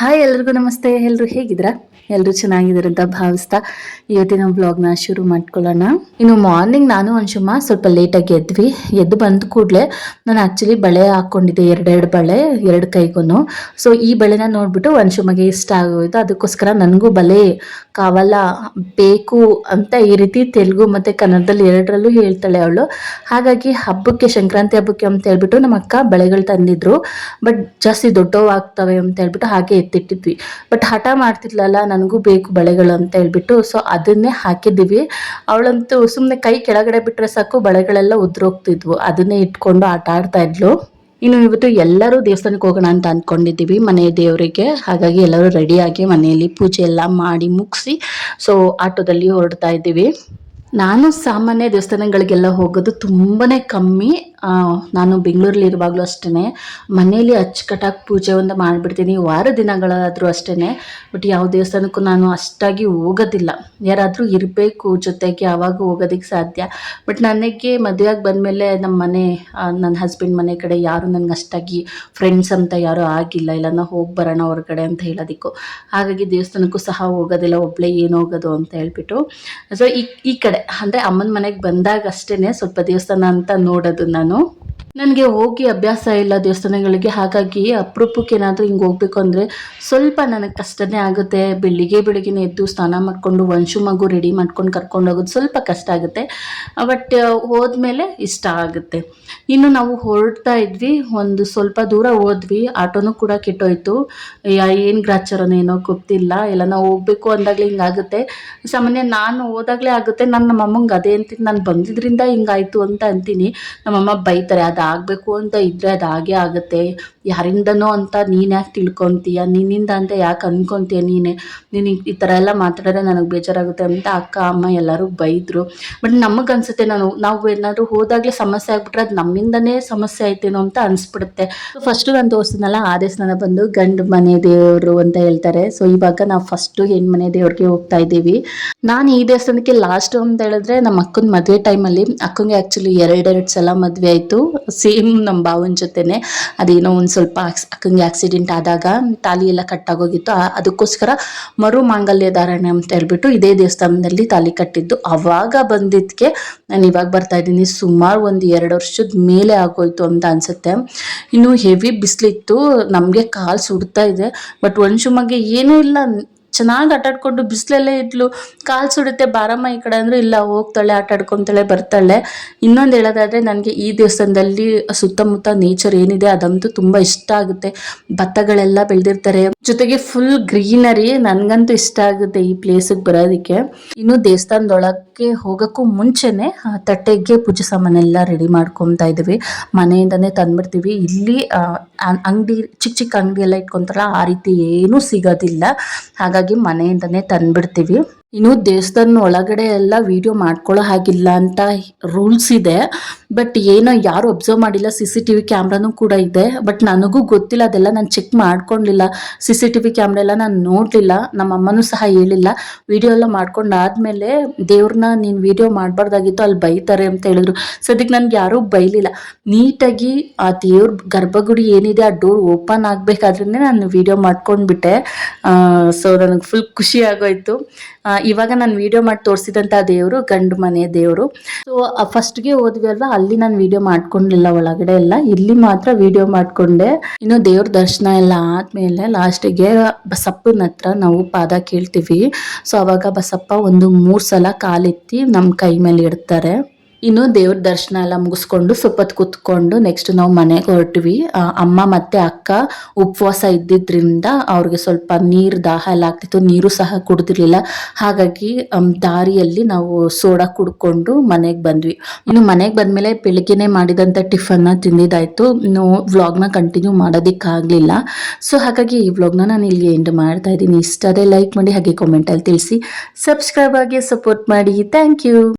Hi ಎಲ್ರಿಗೂ ನಮಸ್ತೆ. ಎಲ್ಲರೂ ಹೇಗಿದ್ದೀರಾ? ಎಲ್ಲರೂ ಅಂತ ಭಾವಿಸ್ತಾ ಇವತ್ತಿನ ಬ್ಲಾಗ್ನ ಶುರು ಮಾಡ್ಕೊಳ್ಳೋಣ. ಇನ್ನು ಮಾರ್ನಿಂಗ್ ನಾನು ಅನ್ಶುಮ ಸ್ವಲ್ಪ ಲೇಟಾಗಿ ಎದ್ವಿ. ಎದ್ದು ಬಂದ ಕೂಡಲೇ ನಾನು ಆ್ಯಕ್ಚುಲಿ ಬಳೆ ಹಾಕ್ಕೊಂಡಿದ್ದೆ. ಎರಡೆರಡು ಬಳೆ, ಎರಡು ಕೈಗೂ ಸೊ ಈ ಬಳೆನ ನೋಡ್ಬಿಟ್ಟು ಅನ್ಶುಮಗೆ ಇಷ್ಟ ಆಗೋಯ್ತು. ಅದಕ್ಕೋಸ್ಕರ ನನಗೂ ಬಳೆ ಕಾವಲ್ಲ ಬೇಕು ಅಂತ ಈ ರೀತಿ ತೆಲುಗು ಮತ್ತು ಕನ್ನಡದಲ್ಲಿ ಎರಡರಲ್ಲೂ ಹೇಳ್ತಾಳೆ ಅವಳು. ಹಾಗಾಗಿ ಹಬ್ಬಕ್ಕೆ, ಸಂಕ್ರಾಂತಿ ಹಬ್ಬಕ್ಕೆ ಅಂತ ಹೇಳ್ಬಿಟ್ಟು ನಮ್ಮ ಅಕ್ಕ ಬಳೆಗಳು ತಂದಿದ್ರು. ಬಟ್ ಜಾಸ್ತಿ ದೊಡ್ಡವಾಗ್ತವೆ ಅಂತ ಹೇಳ್ಬಿಟ್ಟು ಹಾಗೆ ಎತ್ತಿಟ್ಟಿದ್ವಿ ಬಟ್ ಹಠ ಮಾಡ್ತಿರ್ಲಲ್ಲ, ನನಗೂ ಬೇಕು ಬಳೆಗಳು ಅಂತ ಹೇಳ್ಬಿಟ್ಟು ಸೊ ಅದನ್ನೇ ಹಾಕಿದ್ದೀವಿ. ಅವಳಂತೂ ಸುಮ್ಮನೆ ಕೈ ಕೆಳಗಡೆ ಬಿಟ್ಟರೆ ಸಾಕು, ಬಳೆಗಳೆಲ್ಲ ಉದ್ರೋಗ್ತಿದ್ವು. ಅದನ್ನೇ ಇಟ್ಕೊಂಡು ಆಟ ಆಡ್ತಾ ಇದ್ಲು. ಇನ್ನು ಇವತ್ತು ಎಲ್ಲರೂ ದೇವಸ್ಥಾನಕ್ಕೆ ಹೋಗೋಣ ಅಂತ ಅಂದ್ಕೊಂಡಿದ್ದೀವಿ ಮನೆ ದೇವರಿಗೆ. ಹಾಗಾಗಿ ಎಲ್ಲರೂ ರೆಡಿಯಾಗಿ ಮನೆಯಲ್ಲಿ ಪೂಜೆ ಎಲ್ಲ ಮಾಡಿ ಮುಗಿಸಿ ಸೊ ಆಟೋದಲ್ಲಿ ಹೊರಡ್ತಾ ಇದ್ದೀವಿ. ನಾನು ಸಾಮಾನ್ಯ ದೇವಸ್ಥಾನಗಳಿಗೆಲ್ಲ ಹೋಗೋದು ತುಂಬಾ ಕಮ್ಮಿ. ನಾನು ಬೆಂಗಳೂರಲ್ಲಿ ಇರುವಾಗಲೂ ಅಷ್ಟೇ ಮನೆಯಲ್ಲಿ ಅಚ್ಚುಕಟ್ಟಾಗಿ ಪೂಜೆ ಒಂದು ಮಾಡಿಬಿಡ್ತೀನಿ. ವಾರ ದಿನಗಳಾದರೂ ಅಷ್ಟೇ ಬಟ್ ಯಾವ ದೇವಸ್ಥಾನಕ್ಕೂ ನಾನು ಅಷ್ಟಾಗಿ ಹೋಗೋದಿಲ್ಲ. ಯಾರಾದರೂ ಇರಬೇಕು ಜೊತೆಗೆ ಯಾವಾಗ ಹೋಗೋದಕ್ಕೆ ಸಾಧ್ಯ. ಬಟ್ ನನಗೆ ಮದುವೆಯಾಗಿ ಬಂದಮೇಲೆ ನಮ್ಮ ಮನೆ ನನ್ನ ಹಸ್ಬೆಂಡ್ ಮನೆ ಕಡೆ ಯಾರು ನನಗೆ ಅಷ್ಟಾಗಿ ಫ್ರೆಂಡ್ಸ್ ಅಂತ ಯಾರೂ ಆಗಿಲ್ಲ. ಇಲ್ಲ ನಾವು ಹೋಗಿ ಬರೋಣ ಹೊರಗಡೆ ಅಂತ ಹೇಳೋದಕ್ಕೂ. ಹಾಗಾಗಿ ದೇವಸ್ಥಾನಕ್ಕೂ ಸಹ ಹೋಗೋದಿಲ್ಲ. ಒಬ್ಬಳೇ ಏನು ಹೋಗೋದು ಅಂತ ಹೇಳ್ಬಿಟ್ಟು. ಸೊ ಈ ಈ ಕಡೆ, ಅಂದರೆ ಅಮ್ಮನ ಮನೆಗೆ ಬಂದಾಗ ಅಷ್ಟೇ ಸ್ವಲ್ಪ ದೇವಸ್ಥಾನ ಅಂತ ನೋಡೋದು ನಾನು. ¿no? ನನಗೆ ಹೋಗಿ ಅಭ್ಯಾಸ ಇಲ್ಲ ದೇವಸ್ಥಾನಗಳಿಗೆ, ಹಾಗಾಗಿ ಅಪರೂಪಕ್ಕೆ ಏನಾದರೂ ಹಿಂಗೆ ಹೋಗ್ಬೇಕು ಅಂದರೆ ಸ್ವಲ್ಪ ನನಗೆ ಕಷ್ಟನೇ ಆಗುತ್ತೆ. ಬೆಳಿಗ್ಗೆ ಬೆಳಿಗ್ಗೆನೇ ಎದ್ದು ಸ್ನಾನ ಮಾಡಿಕೊಂಡು ವಂಶು ಮಗು ರೆಡಿ ಮಾಡ್ಕೊಂಡು ಕರ್ಕೊಂಡು ಹೋಗೋದು ಸ್ವಲ್ಪ ಕಷ್ಟ ಆಗುತ್ತೆ. ಬಟ್ ಹೋದ್ಮೇಲೆ ಇಷ್ಟ ಆಗುತ್ತೆ. ಇನ್ನು ನಾವು ಹೊರಡ್ತಾ ಇದ್ವಿ, ಒಂದು ಸ್ವಲ್ಪ ದೂರ ಹೋದ್ವಿ, ಆಟೋನೂ ಕೂಡ ಕೆಟ್ಟೋಯ್ತು. ಏನು ಗ್ರಾಚಾರನೋ ಏನೋ ಗೊತ್ತಿಲ್ಲ, ಎಲ್ಲ ನಾವು ಹೋಗ್ಬೇಕು ಅಂದಾಗಲೇ ಹಿಂಗಾಗುತ್ತೆ ಸಾಮಾನ್ಯ ನಾನು ಹೋದಾಗಲೇ ಆಗುತ್ತೆ, ನಾನು ನಮ್ಮಮ್ಮಂಗೆ ಅದೇ ಅಂತ ನಾನು ಬಂದಿದ್ರಿಂದ ಹಿಂಗಾಯಿತು ಅಂತ ಅಂತೀನಿ. ನಮ್ಮಮ್ಮ ಬೈತಾರೆ, ಅದು ಆಗಬೇಕು ಅಂತ ಇದ್ದರೆ ಅದು ಹಾಗೆ ಆಗುತ್ತೆ. ಯಾರಿಂದನೋ ಅಂತ ನೀನು ಯಾಕೆ ತಿಳ್ಕೊತೀಯ? ನಿನ್ನಿಂದ ಅಂತ ಯಾಕೆ ಅನ್ಕೊತೀಯ ನೀನೆ? ನೀನು ಈ ಥರ ಎಲ್ಲ ಮಾತಾಡಿದ್ರೆ ನನಗೆ ಬೇಜಾರಾಗುತ್ತೆ ಅಂತ ಅಕ್ಕ, ಅಮ್ಮ ಎಲ್ಲರೂ ಬೈದರು. ಬಟ್ ನಮಗೆ ಅನ್ಸುತ್ತೆ ನಾನು, ನಾವು ಏನಾದರೂ ಹೋದಾಗಲೇ ಸಮಸ್ಯೆ ಆಗ್ಬಿಟ್ರೆ ಅದು ನಮ್ಮಿಂದನೇ ಸಮಸ್ಯೆ ಆಯ್ತೇನೋ ಅಂತ ಅನಿಸ್ಬಿಡುತ್ತೆ. ಫಸ್ಟು ನಾನು ತೋರಿಸ್ತೀನಲ್ಲ ಆ ದೇವಸ್ಥಾನ ಬಂದು ಗಂಡು ಮನೆ ದೇವರು ಅಂತ ಹೇಳ್ತಾರೆ. ಸೊ ಇವಾಗ ನಾವು ಫಸ್ಟು ಹೆಣ್ಮನೆ ದೇವ್ರಿಗೆ ಹೋಗ್ತಾ ಇದ್ದೀವಿ. ನಾನು ಈ ದೇವಸ್ಥಾನಕ್ಕೆ ಲಾಸ್ಟ್ ಅಂತ ಹೇಳಿದ್ರೆ ನಮ್ಮ ಅಕ್ಕನ ಮದುವೆ ಟೈಮಲ್ಲಿ ಅಕ್ಕಂಗೆ ಆ್ಯಕ್ಚುಲಿ ಎರಡೆರಡು ಸಲ ಮದುವೆ ಆಯಿತು. ಸೇಮ್ ನಮ್ಮ ಭಾವನ ಜೊತೆನೆ ಅದೇನೋ ಒಂದು ಸ್ವಲ್ಪ ಅಕ್ಕಂಗೆ ಆಕ್ಸಿಡೆಂಟ್ ಆದಾಗ ತಾಲಿ ಎಲ್ಲ ಕಟ್ಟಾಗೋಗಿತ್ತು ಅದಕ್ಕೋಸ್ಕರ ಮರು ಮಾಂಗಲ್ಯ ಧಾರಣೆ ಅಂತ ಹೇಳ್ಬಿಟ್ಟು ಇದೇ ದೇವಸ್ಥಾನದಲ್ಲಿ ತಾಲಿ ಕಟ್ಟಿದ್ದು. ಅವಾಗ ಬಂದಿದ್ದಕ್ಕೆ ನಾನು ಇವಾಗ ಬರ್ತಾ ಇದ್ದೀನಿ. ಸುಮಾರು ಒಂದು ಎರಡು ವರ್ಷದ ಮೇಲೆ ಆಗೋಯ್ತು ಅಂತ ಅನ್ಸುತ್ತೆ. ಇನ್ನು ಹೆವಿ ಬಿಸಿಲಿತ್ತು. ನಮಗೆ ಕಾಲು ಸುಡ್ತಾ ಇದೆ. ಬಟ್ ವಂಶುಮಗೆ ಏನೂ ಇಲ್ಲ. ಚೆನ್ನಾಗಿ ಆಟಾಡ್ಕೊಂಡು ಬಿಸಿಲಲ್ಲೇ ಇದ್ಲು, ಕಾಲು ಸುಡುತ್ತೆ, ಬಾರಮ್ಮ, ಈ ಕಡೆ ಅಂದ್ರೆ ಇಲ್ಲ, ಹೋಗ್ತಾಳೆ, ಆಟ ಆಡ್ಕೊತಾಳೆ, ಬರ್ತಾಳೆ. ಇನ್ನೊಂದು ಹೇಳೋದಾದ್ರೆ, ನನಗೆ ಈ ದೇವಸ್ಥಾನದಲ್ಲಿ ಸುತ್ತಮುತ್ತ ನೇಚರ್ ಏನಿದೆ, ಅದಂತೂ ತುಂಬ ಇಷ್ಟ ಆಗುತ್ತೆ. ಭತ್ತಗಳೆಲ್ಲ ಬೆಳೆದಿರ್ತಾರೆ. ಜೊತೆಗೆ ಫುಲ್ ಗ್ರೀನರಿ ನನ್ಗಂತೂ ಇಷ್ಟ ಆಗುತ್ತೆ ಈ ಪ್ಲೇಸಿಗೆ ಬರೋದಕ್ಕೆ. ಇನ್ನು ದೇವಸ್ಥಾನದೊಳಕ್ಕೆ ಹೋಗೋಕ್ಕೂ ಮುಂಚೆನೆ ತಟ್ಟೆಗೆ ಪೂಜೆ ಸಾಮಾನೆಲ್ಲ ರೆಡಿ ಮಾಡ್ಕೊತಾ ಇದ್ದೀವಿ. ಮನೆಯಿಂದನೇ ತಂದ್ಬಿಡ್ತೀವಿ. ಇಲ್ಲಿ ಅಂಗಡಿ ಚಿಕ್ಕ ಚಿಕ್ಕ ಅಂಗಡಿ ಎಲ್ಲ ಇಟ್ಕೊಂತಾರ ಆ ರೀತಿ ಏನೂ ಸಿಗೋದಿಲ್ಲ. ಹಾಗಾಗಿ ಮನೆಯಿಂದನೇ ತಂದ್ಬಿಡ್ತೀವಿ. ಇನ್ನು ದೇವಸ್ಥಾನ ಒಳಗಡೆ ಎಲ್ಲ ವಿಡಿಯೋ ಮಾಡ್ಕೊಳ್ಳೋ ಹಾಗಿಲ್ಲ ಅಂತ ರೂಲ್ಸ್ ಇದೆ. ಬಟ್ ಏನೋ ಯಾರು ಅಬ್ಸರ್ವ್ ಮಾಡಿಲ್ಲ ಸಿ ಸಿ ಟಿ ವಿ ಕ್ಯಾಮ್ರಾನೂ ಕೂಡ ಇದೆ. ಬಟ್ ನನಗೂ ಗೊತ್ತಿಲ್ಲ, ಅದೆಲ್ಲ ನಾನು ಚೆಕ್ ಮಾಡ್ಕೊಂಡಿಲ್ಲ. C C T V camera ಎಲ್ಲ ನಾನು ನೋಡಲಿಲ್ಲ, ನಮ್ಮ ಅಮ್ಮನೂ ಸಹ ಹೇಳಿಲ್ಲ. ವಿಡಿಯೋ ಎಲ್ಲ ಮಾಡ್ಕೊಂಡಾದ್ಮೇಲೆ ದೇವ್ರನ್ನ ನೀನು ವಿಡಿಯೋ ಮಾಡಬಾರ್ದಾಗಿತ್ತು, ಅಲ್ಲಿ ಬೈತಾರೆ ಅಂತ ಹೇಳಿದ್ರು. ಸದ್ಯಕ್ಕೆ ನನಗೆ ಯಾರೂ ಬೈಲಿಲ್ಲ. ನೀಟಾಗಿ ಆ ದೇವ್ರ ಗರ್ಭಗುಡಿ ಏನಿದೆ, ಆ ಡೋರ್ ಓಪನ್ ಆಗಬೇಕಾದ್ರೇ ನಾನು ವಿಡಿಯೋ ಮಾಡ್ಕೊಂಡ್ಬಿಟ್ಟೆ. ಸೊ ನನಗೆ ಫುಲ್ ಖುಷಿ ಆಗೋಯ್ತು. ಇವಾಗ ನಾನು ವಿಡಿಯೋ ಮಾಡಿ ತೋರಿಸಿದಂಥ ದೇವರು, ಗಂಡು ಮನೆ ದೇವರು. ಸೊ ಫಸ್ಟ್ಗೆ ಹೋದ್ವಿ ಅಲ್ವಾ, ಅಲ್ಲಿ ನಾನು ವಿಡಿಯೋ ಮಾಡ್ಕೊಂಡಿಲ್ಲ, ಒಳಗಡೆ ಎಲ್ಲ. ಇಲ್ಲಿ ಮಾತ್ರ ವಿಡಿಯೋ ಮಾಡಿಕೊಂಡೆ. ಇನ್ನು ದೇವ್ರ ದರ್ಶನ ಎಲ್ಲ ಆದ್ಮೇಲೆ ಲಾಸ್ಟಿಗೆ ಬಸಪ್ಪನ ಹತ್ರ ನಾವು ಪಾದ ಕೇಳ್ತೀವಿ. ಸೊ ಅವಾಗ ಬಸಪ್ಪ ಒಂದು ಮೂರು ಸಲ ಕಾಲೆತ್ತಿ ನಮ್ಮ ಕೈ ಮೇಲೆ ಇಡ್ತಾರೆ. ಇನ್ನು ದೇವ್ರ ದರ್ಶನ ಎಲ್ಲ ಮುಗಿಸ್ಕೊಂಡು ಸ್ವಲ್ಪ ಹೊತ್ತು ಕೂತ್ಕೊಂಡು ನೆಕ್ಸ್ಟ್ ನಾವು ಮನೆಗೆ ಹೊರಟ್ವಿ. ಅಮ್ಮ ಮತ್ತೆ ಅಕ್ಕ ಉಪವಾಸ ಇದ್ದಿದ್ರಿಂದ ಅವ್ರಿಗೆ ಸ್ವಲ್ಪ ನೀರು ದಾಹ ಎಲ್ಲ ಆಗ್ತಿತ್ತು. ನೀರು ಸಹ ಕುಡ್ದಿರ್ಲಿಲ್ಲ. ಹಾಗಾಗಿ ದಾರಿಯಲ್ಲಿ ನಾವು ಸೋಡಾ ಕುಡ್ಕೊಂಡು ಮನೆಗೆ ಬಂದ್ವಿ. ಇನ್ನು ಮನೆಗೆ ಬಂದ್ಮೇಲೆ ಬೆಳಿಗ್ಗೆನೆ ಮಾಡಿದಂಥ ಟಿಫನ್ನ ತಿಂದಿದ್ದಾಯ್ತು. ಇನ್ನು ವ್ಲಾಗ್ನ ಕಂಟಿನ್ಯೂ ಮಾಡೋದಕ್ಕಾಗಲಿಲ್ಲ. ಸೊ ಹಾಗಾಗಿ ಈ ವ್ಲಾಗ್ನ ನಾನು ಇಲ್ಲಿ ಎಂಡ್ ಮಾಡ್ತಾ ಇದ್ದೀನಿ. ಇಷ್ಟ ಲೈಕ್ ಮಾಡಿ, ಹಾಗೆ ಕಾಮೆಂಟಲ್ಲಿ ತಿಳಿಸಿ. ಸಬ್ಸ್ಕ್ರೈಬ್ ಆಗಿ ಸಪೋರ್ಟ್ ಮಾಡಿ. Thank you